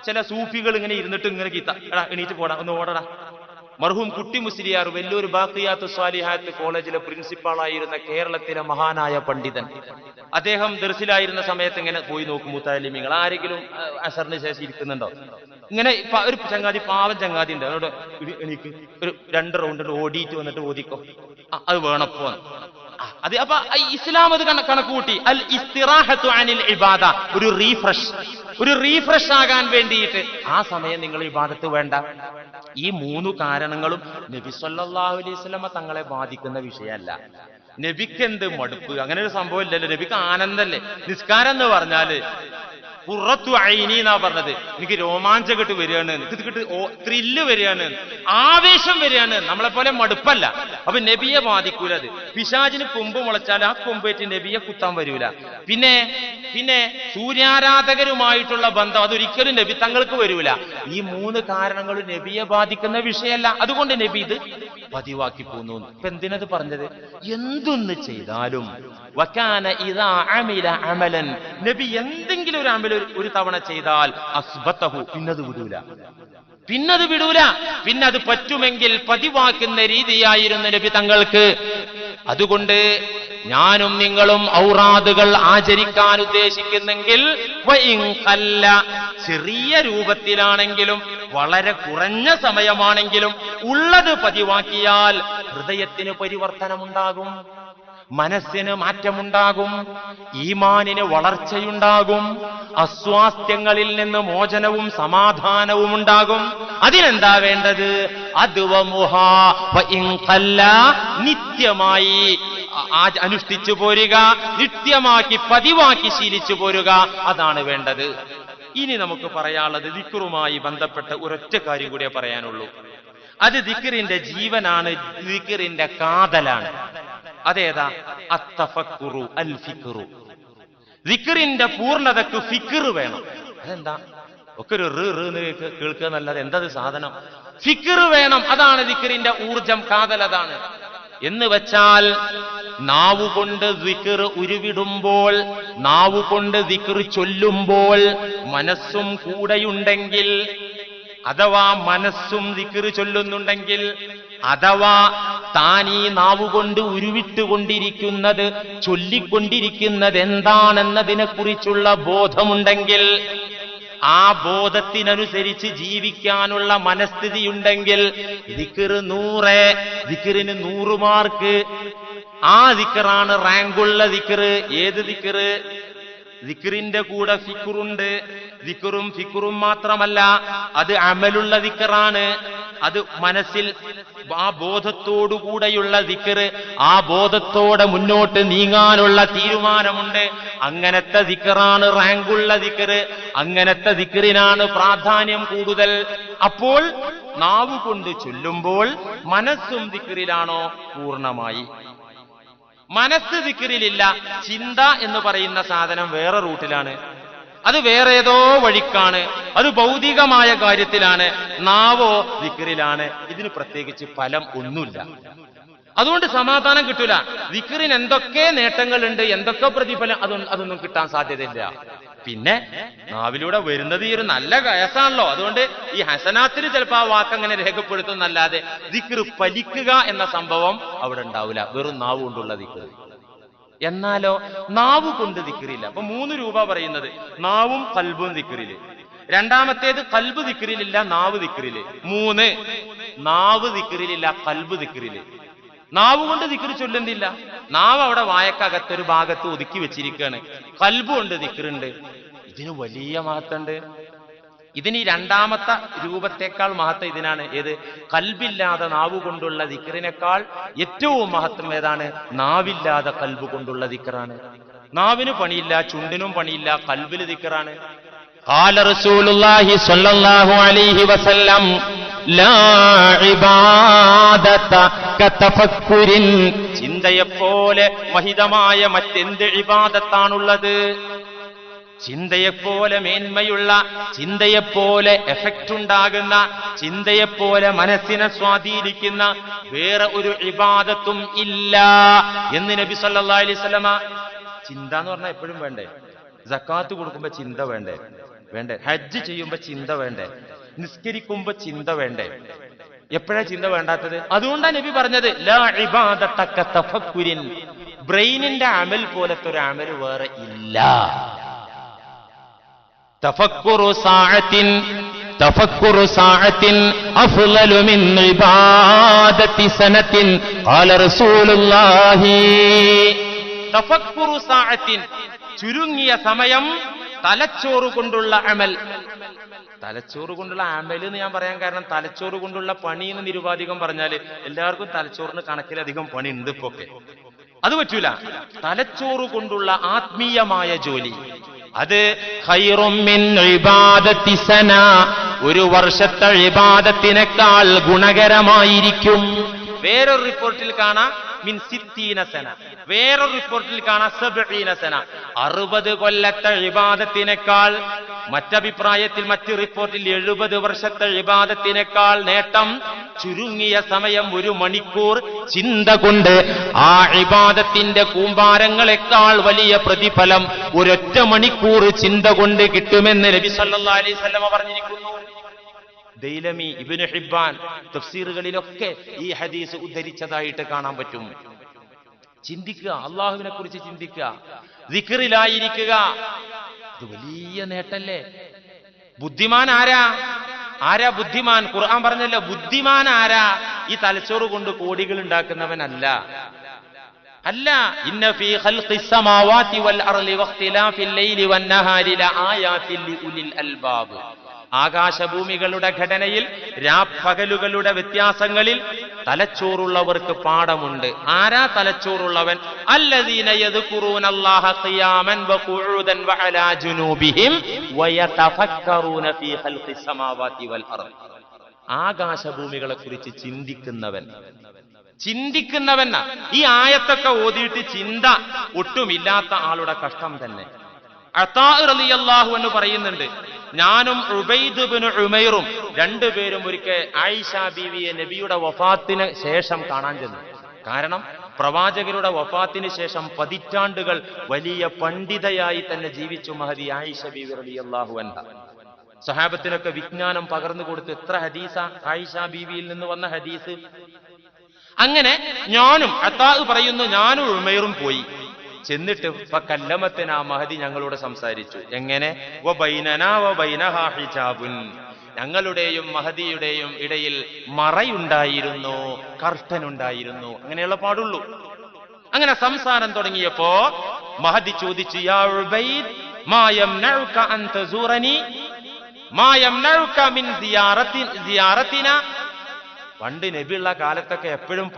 ചില സൂഫികൾ ഇങ്ങനെ ഇരുന്നിട്ട് ഇങ്ങനെ കീത്ത എടാ എണീറ്റ് പോടാ ഒന്ന് ഓടടാ. മർഹൂം കുട്ടി മുസ്ലിയാർ വെല്ലൂർ ബാക്കിയാത്ത് സ്വാലിഹാത്ത് കോളേജിലെ പ്രിൻസിപ്പാളായിരുന്ന കേരളത്തിലെ മഹാനായ പണ്ഡിതൻ. അദ്ദേഹം ദർസിലായിരുന്ന സമയത്ത് ഇങ്ങനെ പോയി നോക്കും മുത്താലിമിങ്ങൾ. ആരെങ്കിലും അസറിന് ശേഷം ഇരിക്കുന്നുണ്ടോ? ഇങ്ങനെ ഒരു ചങ്ങാതി പാവം ചങ്ങാതി ഉണ്ട്. അതോടെ എനിക്ക് ഒരു രണ്ട് റൗണ്ട് ഓടിയിട്ട് വന്നിട്ട് ഓദിക്കോ അത് വേണപ്പോ. അത് അപ്പൊ ഇസ്ലാം അത് കണക്കൂട്ടി കണക്ക് അൽ ഇസ്തിറാഹത്തു അനിൽ ഇബാദ. ഒരു റീഫ്രഷ് ഒരു റീഫ്രഷ് ആകാൻ വേണ്ടിയിട്ട്. ആ സമയം നിങ്ങൾ ഇബാദത്ത് വേണ്ട. ഈ മൂന്ന് കാരണങ്ങളും നബി സല്ലാഹു അലൈഹി വസല്ലമ തങ്ങളെ ബാധിക്കുന്ന വിഷയമല്ല. നബിക്ക് എന്ത് മടുപ്പ്? അങ്ങനെ ഒരു സംഭവം ഇല്ലല്ലോ. നബിക്ക് ആനന്ദല്ലേ? നിസ്കാരം എന്ന് പറഞ്ഞാൽ പുറത്തു അയിനി എന്നാ പറഞ്ഞത്? എനിക്ക് രോമാഞ്ചം കിട്ട് വരികയാണ്. എനിക്ക് ത്രില്ല് വരികയാണ്. ആവേശം വരികയാണ്. നമ്മളെ പോലെ മടുപ്പല്ല. അപ്പൊ നബിയെ ബാധിക്കൂല അത് പിശാചിന് കൊമ്പ് മുളച്ചാൽ ആ കൊമ്പേറ്റ് നബിയെ കുത്താൻ വരൂല. പിന്നെ പിന്നെ സൂര്യാരാധകരുമായിട്ടുള്ള ബന്ധം അതൊരിക്കലും നബി തങ്ങൾക്ക് വരൂല. ഈ മൂന്ന് കാരണങ്ങൾ നബിയെ ബാധിക്കുന്ന വിഷയമല്ല. അതുകൊണ്ട് നബി ഇത് പതിവാക്കി പോന്നു. ഇപ്പൊ എന്തിനത് പറഞ്ഞത്? എന്തൊന്ന് ചെയ്താലും വക്കാന ഇതാ അമില അമലൻ. നബി എന്തെങ്കിലും ഒരു അമൽ ഒരു- തവണ ചെയ്താൽ അസ്ബത്തഹു പിന്നത് വിടൂല. പിന്നത് വിടൂല. പിന്നത് പറ്റുമെങ്കിൽ പതിവാക്കുന്ന രീതിയായിരുന്നു നബി തങ്ങൾക്ക്. അതുകൊണ്ട് ഞാനും നിങ്ങളും ഔറാദുകൾ ആചരിക്കാൻ ഉദ്ദേശിക്കുന്നെങ്കിൽ ചെറിയ രൂപത്തിലാണെങ്കിലും വളരെ കുറഞ്ഞ സമയമാണെങ്കിലും ഉള്ളത് പതിവാക്കിയാൽ ഹൃദയത്തിന് പരിവർത്തനമുണ്ടാകും. മനസ്സിന് മാറ്റമുണ്ടാകും ഈമാനിന് വളർച്ചയുണ്ടാകും അസ്വാസ്ഥ്യങ്ങളിൽ നിന്ന് മോചനവും സമാധാനവും ഉണ്ടാകും. അതിനെന്താ വേണ്ടത്? അദ്വമുഹ നിത്യമായി അനുഷ്ഠിച്ചു പോരുക നിത്യമാക്കി പതിവാക്കി ശീലിച്ചു പോരുക അതാണ് വേണ്ടത്. ഇനി നമുക്ക് പറയാനുള്ളത് ദിക്കറുമായി ബന്ധപ്പെട്ട ഒരൊറ്റ കാര്യം കൂടിയേ പറയാനുള്ളൂ. അത് ദിക്കറിന്റെ ജീവനാണ് ദിക്കറിന്റെ കാതലാണ്. അതേതാ? ദിക്റിന്റെ പൂർണതക്ക് ഫിക്ർ വേണം. അതെന്താ? ഒക്കെ ഒരു റ് റ് കേൾക്കുക എന്നല്ലാതെ എന്തത് സാധനം? ഫിക്ർ വേണം. അതാണ് ദിക്കറിന്റെ ഊർജം കാതൽ അതാണ്. എന്ന് വെച്ചാൽ നാവുകൊണ്ട് ദിക്കർ ഉരുവിടുമ്പോൾ നാവുകൊണ്ട് ദിക്കർ ചൊല്ലുമ്പോൾ മനസ്സും കൂടെയുണ്ടെങ്കിൽ അഥവാ മനസ്സും ദിക്കർ ചൊല്ലുന്നുണ്ടെങ്കിൽ അഥവാ താൻ ഈ നാവുകൊണ്ട് ഉരുവിട്ടുകൊണ്ടിരിക്കുന്നത് ചൊല്ലിക്കൊണ്ടിരിക്കുന്നത് എന്താണെന്നതിനെ കുറിച്ചുള്ള ബോധമുണ്ടെങ്കിൽ ആ ബോധത്തിനനുസരിച്ച് ജീവിക്കാനുള്ള മനസ്ഥിതിയുണ്ടെങ്കിൽ ദിക്റ് നൂറ് ദിക്റിന് നൂറ് മാർക്ക്. ആ ദിക്കറാണ് റാങ്കുള്ള ദിക്കറ് ഏത് ദിക്റ്? ദിക്റിന്റെ കൂടെ ഫിക്കുറുണ്ട് ദിക്റും ഫിക്കുറും മാത്രമല്ല അത് അമലുള്ള ദിക്റാണ്. അത് മനസ്സിൽ ആ ബോധത്തോടുകൂടെയുള്ള ദിക്റ് ആ ബോധത്തോടെ മുന്നോട്ട് നീങ്ങാനുള്ള തീരുമാനമുണ്ട്. അങ്ങനത്തെ ദിക്റാണ് റാങ്കുള്ള ദിക്റ് അങ്ങനത്തെ ദിക്റിനാണ് പ്രാധാന്യം കൂടുതൽ. അപ്പോൾ നാവ് കൊണ്ട് ചൊല്ലുമ്പോൾ മനസ്സും ദിക്റിലാണോ പൂർണമായി? മനസ്സ് ദിക്കറിലില്ല ചിന്ത എന്ന് പറയുന്ന സാധനം വേറെ റൂട്ടിലാണ്. അത് വേറെ ഏതോ വഴിക്കാണ്. അത് ഭൗതികമായ കാര്യത്തിലാണ്. നാവോ ദിക്കറിലാണ്. ഇതിന് പ്രത്യേകിച്ച് ഫലം ഒന്നുമില്ല. അതുകൊണ്ട് സമാധാനം കിട്ടൂല. ദിക്റിന് എന്തൊക്കെ നേട്ടങ്ങളുണ്ട് എന്തൊക്കെ പ്രതിഫലം അതൊന്നും കിട്ടാൻ സാധ്യതയില്ല. പിന്നെ നാവിലൂടെ വരുന്നത് ഈ ഒരു നല്ല കയസാണല്ലോ. അതുകൊണ്ട് ഈ ഹസനാത്തിന് ചിലപ്പോൾ ആ വാക്ക് അങ്ങനെ രേഖപ്പെടുത്തുന്നല്ലാതെ ദിക്ർ പലിക്കുക എന്ന സംഭവം അവിടെ ഉണ്ടാവില്ല വെറും നാവ് കൊണ്ടുള്ള ദിക്ർ എന്നാലോ നാവ് കൊണ്ട് ദിക്റില്ല. അപ്പൊ മൂന്ന് രൂപ പറയുന്നത്. നാവും കൽബും ദിക്റിൽ. രണ്ടാമത്തേത് കൽബ് ദിക്റിലില്ല നാവ് ദിക്റിൽ. മൂന്ന് നാവ് ദിക്റിലില്ല കൽബ് ദിക്റിൽ. നാവ് കൊണ്ട് ദിക്ർ ചൊല്ലുന്നില്ല നാവ് അവിടെ വായക്കകത്തൊരു ഭാഗത്ത് ഒതുക്കി വെച്ചിരിക്കുകയാണ് കൽബ് കൊണ്ട് ദിക്റുണ്ട് ഇതിന് വലിയ മഹത്തുണ്ട് ഇതിന് ഈ രണ്ടാമത്തെ രൂപത്തെക്കാൾ മഹത്വം ഇതിനാണ് ഏത് കൽബില്ലാതെ നാവ് കൊണ്ടുള്ള ദിക്റിനേക്കാൾ ഏറ്റവും മഹത്വം ഏതാണ് നാവില്ലാതെ കൽബ് കൊണ്ടുള്ള ദിക്റാണ് നാവിന് പണിയില്ല ചുണ്ടിനും പണിയില്ല കൽബില് ദിക്റാണ് قال رسول الله صلى الله عليه وسلم ലാ ഇബാദത കതഫക്കുരിൻ ചിന്തയെപ്പോലെ മഹിതമായ മറ്റെന്ത് ഇബാദത്താണുള്ളത്? ചിന്തയെപ്പോലെ മേന്മയുള്ള ചിന്തയെപ്പോലെ എഫക്റ്റ് ഉണ്ടാകുന്ന ചിന്തയെപ്പോലെ മനസ്സിനെ സ്വാധീനിക്കുന്ന വേറെ ഒരു ഇബാദത്തും ഇല്ല എന്ന് നബി സല്ലാ അലൈഹി വസല്ലമ ചിന്ത എന്ന് പറഞ്ഞാൽ എപ്പോഴും വേണ്ടേ? ജക്കാത്ത് കൊടുക്കുമ്പോ ചിന്ത വേണ്ടേ? വേണ്ടേ? ഹജ്ജ് ചെയ്യുമ്പോ ചിന്ത വേണ്ടേ? നിസ്കരിക്കുമ്പോ ചിന്ത വേണ്ടേ എപ്പോഴാ ചിന്ത വേണ്ടാത്തത് അതുകൊണ്ടാണ് നബി പറഞ്ഞത് ലാ ഇബാദത്തക്ക തഫക്കുരിൻ ബ്രെയിനിന്റെ അമൽ പോലത്തെ ഒരു അമൽ വേറെ ഇല്ല تفكر ساعة تفكر ساعة أفضل من عبادة سنة قال رسول الله تفكر ساعة ചുരുങ്ങിയ സമയം തലച്ചോറ് കൊണ്ടുള്ള അമൽ തലച്ചോറ് കൊണ്ടുള്ള അമൽ എന്ന് ഞാൻ പറയാൻ കാരണം തലച്ചോറ് കൊണ്ടുള്ള പണി എന്ന് നിരുപാധികം പറഞ്ഞാൽ എല്ലാവർക്കും തലച്ചോറിന് കണക്കിലധികം പണി ഉണ്ട് ഇപ്പൊ അത് പറ്റൂല. തലച്ചോറ് കൊണ്ടുള്ള ആത്മീയമായ ജോലി. അത് ഒരു വർഷത്തെ ഇബാദത്തിനേക്കാൾ ഗുണകരമായിരിക്കും. വേറൊരു റിപ്പോർട്ടിൽ കാണാം മിൻ സിത്തീന സന. വേറൊരു റിപ്പോർട്ടിൽ കാണാം സബീന സന. അറുപത് കൊല്ലത്തെ ഇബാദത്തിനേക്കാൾ മറ്റഭിപ്രായത്തിൽ മറ്റ് റിപ്പോർട്ടിൽ എഴുപത് വർഷത്തെ ഇബാദത്തിനേക്കാൾ നേട്ടം ചുരുങ്ങിയ സമയം ഒരു മണിക്കൂർ. ചിന്ത കൊണ്ട് ആ ഇബാദത്തിന്റെ കൂമ്പാരങ്ങളെക്കാൾ വലിയ പ്രതിഫലം ഒരൊറ്റ മണിക്കൂർ ചിന്ത കൊണ്ട് കിട്ടുമെന്ന് നബി സല്ലല്ലാഹു അലൈഹി പറഞ്ഞിരിക്കുന്നു. ദൈലമി ഇബിന് ഹിബാൻ തഫ്സീറുകളിലൊക്കെ ഈ ഹദീസ് ഉദ്ധരിച്ചതായിട്ട് കാണാൻ പറ്റും. ചിന്തിക്കുക അള്ളാഹുവിനെ കുറിച്ച് ചിന്തിക്കുക ദിക്റിലായിരിക്കുക. ഇത് വലിയ നേട്ടല്ലേ? ബുദ്ധിമാൻ ആരാ? ആരാ ബുദ്ധിമാൻ? ഖുർആൻ പറഞ്ഞല്ലോ ബുദ്ധിമാൻ ആരാ? ഈ തലച്ചോറ് കൊണ്ട് കോടികൾ ഉണ്ടാക്കുന്നവനല്ല അല്ല. ഇന്ന ഫീ ഖൽഖിസ് സമാവാതി വൽ അർളി വഖ്തിലാഫിൽ ലൈലി വൻ നഹാരി ലആയാതിൻ ലിഉലിൽ അൽബാബ്. ആകാശഭൂമികളുടെ ഘടനയിൽ രാപ്പകലുകളുടെ വ്യത്യാസങ്ങളിൽ തലച്ചോറുള്ളവർക്ക് പാഠമുണ്ട്. ആരാ തലച്ചോറുള്ളവൻ? ആകാശഭൂമികളെ കുറിച്ച് ചിന്തിക്കുന്നവൻ. ചിന്തിക്കുന്നവൻ ഈ ആയത്തൊക്കെ ഓതിയിട്ട് ചിന്ത ഒട്ടുമില്ലാത്ത ആളുടെ കഷ്ടം തന്നെ. റളിയല്ലാഹു എന്ന് പറയുന്നുണ്ട് ഞാനും ഉബൈദുബിന് ഉമൈറും രണ്ടുപേരും ഒരിക്കൽ ആയിഷ ബീവിയെ നബിയുടെ വഫാത്തിന് ശേഷം കാണാൻ ചെന്നു. കാരണം പ്രവാചകരുടെ വഫാത്തിന് ശേഷം പതിറ്റാണ്ടുകൾ വലിയ പണ്ഡിതയായി തന്നെ ജീവിച്ചു മഹതി ആയിഷ ബീവി അള്ളാഹു അൻഹ. സഹാബത്തിനൊക്കെ വിജ്ഞാനം പകർന്നു കൊടുത്ത് എത്ര ഹദീസ? ആയിഷ ബീവിയിൽ നിന്ന് വന്ന ഹദീസ്. അങ്ങനെ ഞാനും അത്താഹ് പറയുന്നു ഞാനും ഉമേറും പോയി. ചെന്നിട്ട് കല്ലമത്തിന് ആ മഹതി ഞങ്ങളോട് സംസാരിച്ചു. എങ്ങനെ? ഞങ്ങളുടെയും മഹദിയുടെയും ഇടയിൽ മറയുണ്ടായിരുന്നു കർട്ടനുണ്ടായിരുന്നു. അങ്ങനെയുള്ള പാടുള്ളൂ. അങ്ങനെ സംസാരം തുടങ്ങിയപ്പോ മഹദി ചോദിച്ചു യാ ഉബൈദ് മാ യംനഉക അൻ തസൂറനി? മാ യംനഉക മിൻ പണ്ട് നബിയുള്ള കാലത്തൊക്കെ എപ്പോഴും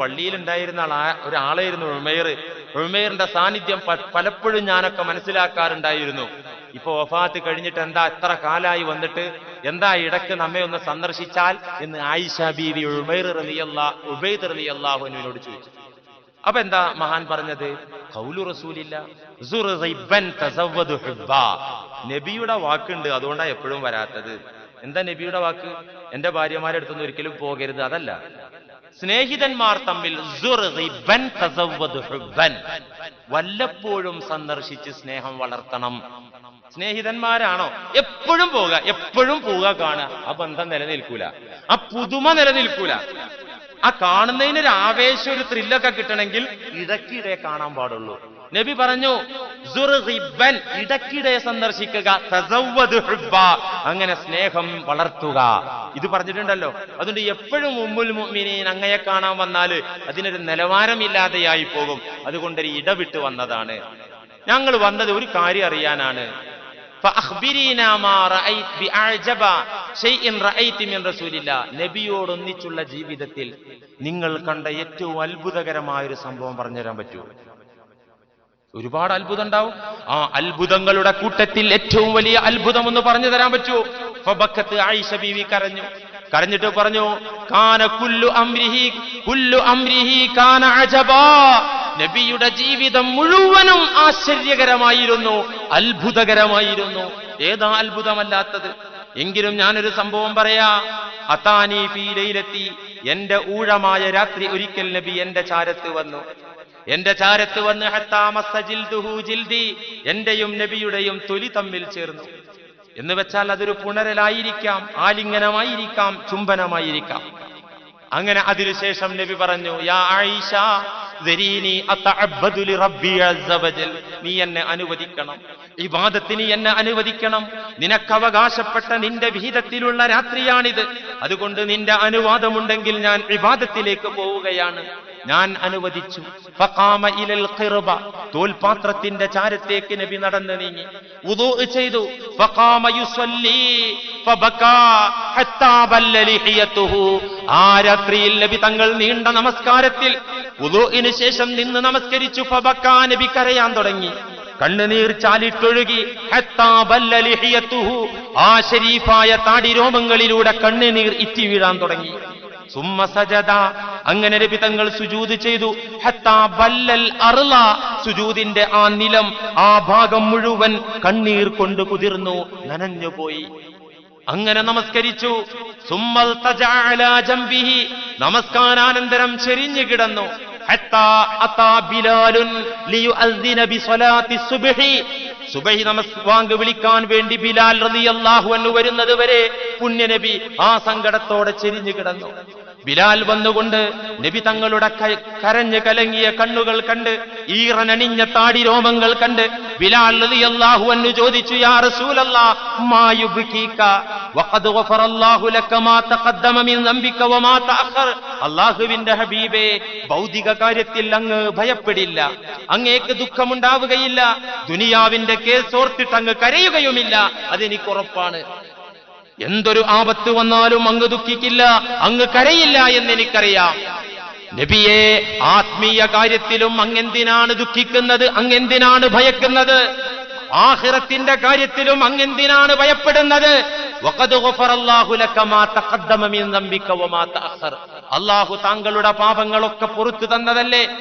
ആളാ ഒരാളായിരുന്നു ഉമേർ. ഉമേറിന്റെ സാന്നിധ്യം പലപ്പോഴും ഞാനൊക്കെ മനസ്സിലാക്കാറുണ്ടായിരുന്നു. ഇപ്പൊ വഫാത്ത് കഴിഞ്ഞിട്ട് എന്താ എത്ര കാലായി വന്നിട്ട്? എന്താ ഇടയ്ക്ക് നമ്മെ ഒന്ന് സന്ദർശിച്ചാൽ? എന്ന് ആയിഷ ബീവി ഉമേർ റലിയല്ല ഉബൈദ് റലിയല്ലാഹുവിനോട് ചോദിച്ചു. അപ്പൊ എന്താ മഹാൻ പറഞ്ഞത്? കൗലു റസൂലില്ല. നബിയുടെ വാക്കുണ്ട് അതുകൊണ്ടാണ് എപ്പോഴും വരാത്തത്. എന്താ നബിയുടെ വാക്ക്? എന്റെ ഭാര്യമാരെ അടുത്തൊന്നും ഒരിക്കലും പോകരുത് അതല്ല. സ്നേഹിതന്മാർ തമ്മിൽ. വല്ലപ്പോഴും സന്ദർശിച്ച് സ്നേഹം വളർത്തണം. സ്നേഹിതന്മാരാണോ? എപ്പോഴും പോവുക എപ്പോഴും പോവുക കാണുക. ആ ബന്ധം നിലനിൽക്കൂല. ആ പുതുമ നിലനിൽക്കൂല. ആ കാണുന്നതിന് ഒരു ആവേശം ഒരു ത്രില്ലൊക്കെ കിട്ടണമെങ്കിൽ ഇടയ്ക്കിടെ കാണാൻ പാടുള്ളൂ. നബി പറഞ്ഞു ഇടക്കിടെ സന്ദർശിക്കുക. അങ്ങനെ സ്നേഹം വളർത്തുക. ഇത് പറഞ്ഞിട്ടുണ്ടല്ലോ. അതുകൊണ്ട് എപ്പോഴും ഉമ്മുൽ മുഅ്മിനീൻ അങ്ങയെ കാണാൻ വന്നാൽ അതിനൊരു നിലവാരമില്ലാതെയായി പോകും. അതുകൊണ്ട് ഒരു ഇടവിട്ട് വന്നതാണ്. ഞങ്ങൾ വന്നത് ഒരു കാര്യം അറിയാനാണ്. നബിയോടൊന്നിച്ചുള്ള ജീവിതത്തിൽ നിങ്ങൾ കണ്ട ഏറ്റവും അത്ഭുതകരമായ ഒരു സംഭവം പറഞ്ഞുതരാൻ പറ്റൂ ഒരുപാട് അത്ഭുതം ഉണ്ടാവും. ആ അത്ഭുതങ്ങളുടെ കൂട്ടത്തിൽ ഏറ്റവും വലിയ അത്ഭുതം എന്ന് പറഞ്ഞു തരാൻ പറ്റുമോ? ആയിഷ ബീവി കരഞ്ഞു. കരഞ്ഞിട്ട് പറഞ്ഞു കാന കുല്ലു അംരിഹി കുല്ലു അംരിഹി കാന അജബാ. നബിയുടെ ജീവിതം മുഴുവനും ആശ്ചര്യകരമായിരുന്നു അത്ഭുതകരമായിരുന്നു. ഏതാ അത്ഭുതമല്ലാത്തത്? എങ്കിലും ഞാനൊരു സംഭവം പറയാ. അത്താനി ഫീലയിലെത്തി എന്റെ ഊഴമായ രാത്രി ഒരിക്കൽ നബി എന്റെ ചാരത്ത് വന്നു. എന്റെ ചാരത്ത് വന്ന് ജിൽദി എന്റെയും നബിയുടെയും തൊലി തമ്മിൽ ചേർന്നു. എന്ന് വെച്ചാൽ അതൊരു പുണരലായിരിക്കാം ആലിംഗനമായിരിക്കാം ചുംബനമായിരിക്കാം. അങ്ങനെ അതിനുശേഷം നബി പറഞ്ഞു യാ ആയിഷ നീ എന്നെ അനുവദിക്കണം. ഇബാദത്തിന് എന്നെ അനുവദിക്കണം. നിനക്ക് അവകാശപ്പെട്ട നിന്റെ വിഹിതത്തിലുള്ള രാത്രിയാണിത്. അതുകൊണ്ട് നിന്റെ അനുവാദമുണ്ടെങ്കിൽ ഞാൻ വിവാദത്തിലേക്ക് പോവുകയാണ്. ഞാൻ അനുവദിച്ചു. തോൽപാത്രത്തിന്റെ ചാരത്തേക്ക് നബി നടന്നു നീങ്ങി. ചെയ്തു. ആ രാത്രിയിൽ നബി തങ്ങൾ നീണ്ട നമസ്കാരത്തിൽ വുദൂഇന് ശേഷം നിന്ന് നമസ്കരിച്ചു ഫബക്കാ നബി കരയാൻ തുടങ്ങി. കണ്ണുനീർ ചാലിട്ടൊഴുകി ആ ശരീഫായ താടിരോമങ്ങളിലൂടെ കണ്ണുനീർ ഇറ്റി വീഴാൻ തുടങ്ങി. സുമ്മ സജദ അങ്ങനെ നബി തങ്ങൾ സുജൂത് ചെയ്തു. ബല്ലൽ അർള സുജൂദിന്റെ ആ നിലം ആ ഭാഗം മുഴുവൻ കണ്ണീർ കൊണ്ട് കുതിർന്നു നനഞ്ഞുപോയി. അങ്ങനെ നമസ്കരിച്ചു. സുമ്മൽ നമസ്കാരാനന്തരം ചെരിഞ്ഞു കിടന്നു. സുബ്ഹി. സുബഹി നമസ് വാങ്ക് വിളിക്കാൻ വേണ്ടി ബിലാൽ റളിയല്ലാഹു അൻഹു വരുന്നത് വരെ പുണ്യനബി ആ സങ്കടത്തോടെ ചെരിഞ്ഞു കിടന്നു. ബിലാൽ വന്നുകൊണ്ട് നബി തങ്ങളുടെ കരഞ്ഞു കലങ്ങിയ കണ്ണുകൾ കണ്ട് ഈറനണിഞ്ഞ താടി രോമങ്ങൾ കണ്ട് ബിലാൽ റളിയല്ലാഹു അൻഹു ചോദിച്ചു യാ റസൂലല്ലാ മാ അല്ലാഹുവിന്റെ ഹബീബേ ഭൗതിക കാര്യത്തിൽ അങ്ങ് ഭയപ്പെടില്ല. അങ്ങേക്ക് ദുഃഖമുണ്ടാവുകയില്ല. ദുനിയാവിന്റെ കേസ് ഓർത്തിട്ട് അങ്ങ് കരയുകയുമില്ല. അതെനിക്ക് ഉറപ്പാണ്. എന്തൊരു ആപത്ത് വന്നാലും അങ്ങ് ദുഃഖിക്കില്ല. അങ്ങ് കരയില്ല എന്ന് എനിക്കറിയാം നബിയെ ആത്മീയ കാര്യത്തിലും അങ്ങെന്തിനാണ് ദുഃഖിക്കുന്നത്? അങ്ങെന്തിനാണ് ഭയക്കുന്നത്? ആഹിറത്തിന്റെ കാര്യത്തിലും അങ്ങെന്തിനാണ് ഭയപ്പെടുന്നത്? അള്ളാഹു താങ്കളുടെ പാപങ്ങളൊക്കെ പുറത്തു തന്നതല്ലേ?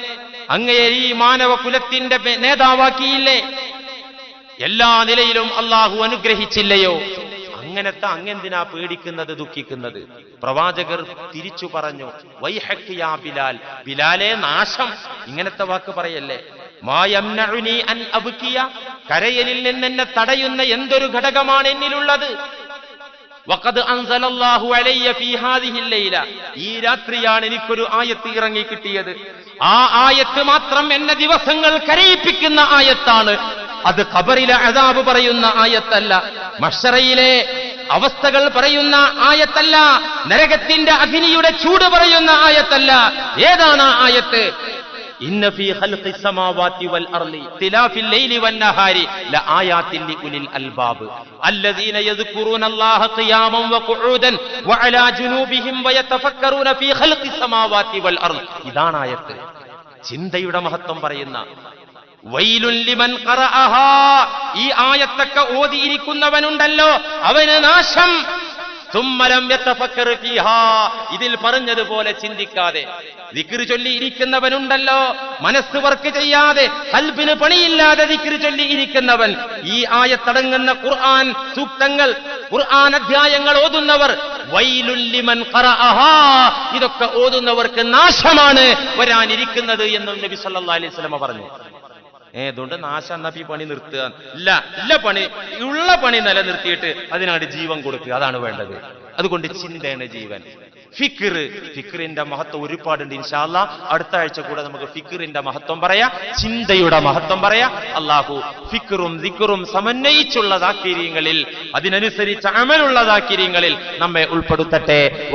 അങ്ങയെ ഈ മാനവ കുലത്തിന്റെ നേതാവാക്കിയില്ലേ? എല്ലാ നിലയിലും അള്ളാഹു അനുഗ്രഹിച്ചില്ലയോ? അങ്ങനത്തെ അങ്ങെന്തിനാ പേടിക്കുന്നത് ദുഃഖിക്കുന്നത്? പ്രവാചകർ തിരിച്ചു പറഞ്ഞു വൈഹക്കിയാ ബിലാൽ. ബിലാലേ നാശം. ഇങ്ങനത്തെ വാക്ക് പറയല്ലേ? മായംനഉനി അൻ അബ്കിയ കരയലിൽ തടയുന്ന എന്തൊരു ഘടകമാണ് എന്നിലുള്ളത്? വഖദ് അൻസലല്ലാഹു ഫീ ഹാദിഹിൽ ലൈല. ഈ രാത്രിയാണ് എനിക്കൊരു ആയത്ത് ഇറങ്ങി കിട്ടിയത്. ആ ആയത്ത് മാത്രം എന്നെ ദിവസങ്ങൾ കരയിപ്പിക്കുന്ന ആയത്താണ്. അത് ഖബറിലെ അതാബ് പറയുന്ന ആയത്തല്ല. മഷറയിലെ അവസ്ഥകൾ പറയുന്ന ആയത്തല്ല. നരകത്തിന്റെ അഗ്നിയുടെ ചൂട് പറയുന്ന ആയത്തല്ല. ഏതാണ് ആയത്ത്? ഇതാണ് ആയത്ത് ചിന്തയുടെ മഹത്വം പറയുന്ന വൈലുല്ലിമൻ ഈ ആയത്തൊക്കെ ഓതിയിരിക്കുന്നവനുണ്ടല്ലോ അവന് നാശം ഇതിൽ പറഞ്ഞതുപോലെ ചിന്തിക്കാതെ. ദിക്രി ചൊല്ലി ഇരിക്കുന്നവനുണ്ടല്ലോ. മനസ്സ് വർക്ക് ചെയ്യാതെ. കൽബിന് പണിയില്ലാതെ ദിക്രി ചൊല്ലി ഇരിക്കുന്നവൻ. ഈ ആയത്തടങ്ങുന്ന ഖുർആൻ സൂക്തങ്ങൾ ഖുർആൻ അധ്യായങ്ങൾ ഓതുന്നവർ വൈലുല്ലിമൻ ഇതൊക്കെ ഓതുന്നവർക്ക് നാശമാണ് വരാനിരിക്കുന്നത് എന്നും നബി സല്ലാ അലൈഹി സ്വലമ പറഞ്ഞു. ഏ അതുകൊണ്ട് നാശം എന്നാ ഈ പണി നിർത്തുക? ഇല്ല ഇല്ല പണി ഉള്ള പണി നിലനിർത്തിയിട്ട് അതിനാണ് ജീവൻ കൊടുക്കുക. അതാണ് വേണ്ടത്. അതുകൊണ്ട് ചിന്തയാണ് ജീവൻ. ഫിക്ർ ഫിക്റിന്റെ മഹത്വം ഒരുപാടുണ്ട് ഇൻഷാല്ല അടുത്ത ആഴ്ച കൂടെ നമുക്ക് ഫിക്റിന്റെ മഹത്വം പറയാം ചിന്തയുടെ മഹത്വം പറയാം. അള്ളാഹു ഫിക്റും ദിക്കറും സമന്വയിച്ചുള്ള ദാക്കിര്യങ്ങളിൽ അതിനനുസരിച്ച് അമലുള്ള ദാക്കിര്യങ്ങളിൽ നമ്മെ ഉൾപ്പെടുത്തട്ടെ.